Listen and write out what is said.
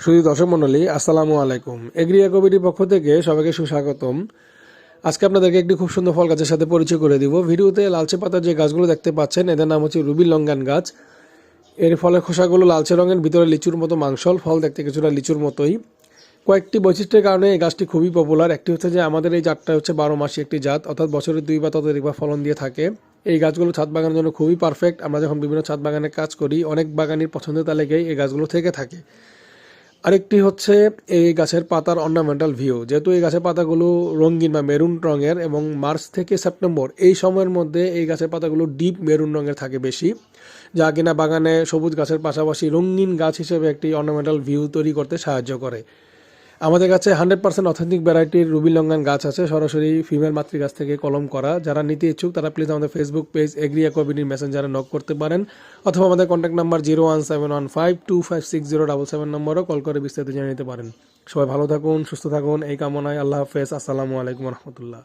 শুধু দর্শক মণ্ডলী, আসসালামু আলাইকুম। এগ্রিয়া কমিটির পক্ষ থেকে সবাইকে সুস্বাগতম। আজকে আপনাদেরকে একটি খুব সুন্দর ফল গাছের সাথে পরিচয় করে দিব। ভিডিওতে লালচে পাতার যে গাছগুলো দেখতে পাচ্ছেন, এদের নাম হচ্ছে রুবি লঙ্গান গাছ। এর ফলের খোসাগুলো লালচে রঙের, ভিতরে লিচুর মতো মাংসল, ফল দেখতে কিছুটা লিচুর মতোই। কয়েকটি বৈশিষ্ট্যের কারণে এই গাছটি খুবই পপুলার একটি হচ্ছে যে আমাদের এই জাতটা হচ্ছে বারো মাসি একটি জাত, অর্থাৎ বছরের দুই বা ততোধিকবার ফলন দিয়ে থাকে। এই গাছগুলো ছাদ বাগানের জন্য খুবই পারফেক্ট আমরা যখন বিভিন্ন ছাদ বাগানে কাজ করি, অনেক বাগানির পছন্দের তালিকায় এই গাছগুলো থেকে থাকে। আরেকটি হচ্ছে এই গাছের পাতার অর্নামেন্টাল ভিউ যেহেতু এই গাছের পাতাগুলো রঙিন বা মেরুন রঙের এবং মার্চ থেকে সেপ্টেম্বর, এই সময়ের মধ্যে এই গাছের পাতাগুলো ডিপ মেরুন রঙের থাকে বেশি, যা কিনা বাগানে সবুজ গাছের পাশাপাশি রঙিন গাছ হিসেবে একটি অর্নামেন্টাল ভিউ তৈরি করতে সাহায্য করে। আমাদের কাছে হান্ড্রেড পার্সেন্ট অথেন্টিক ভ্যারাইটির রুবি লঙ্গান গাছ আছে। সরাসরি ফিমেল মাতৃ গাছ থেকে কলম করা। যারা নিতে ইচ্ছুক, তারা প্লিজ আমাদের ফেসবুক পেজ এগ্রিয়া কবিনীর মেসেঞ্জারে নক করতে পারেন। অথবা আমাদের contact number zero one seven one five two five six zero double seven নম্বরও call করে বিস্তারিত জানিয়ে নিতে পারেন। সবাই ভালো থাকুন, সুস্থ থাকুন। এই কামনায় আল্লাহ হাফেজ। আসসালামু আলাইকুম রহমতুল্লাহ।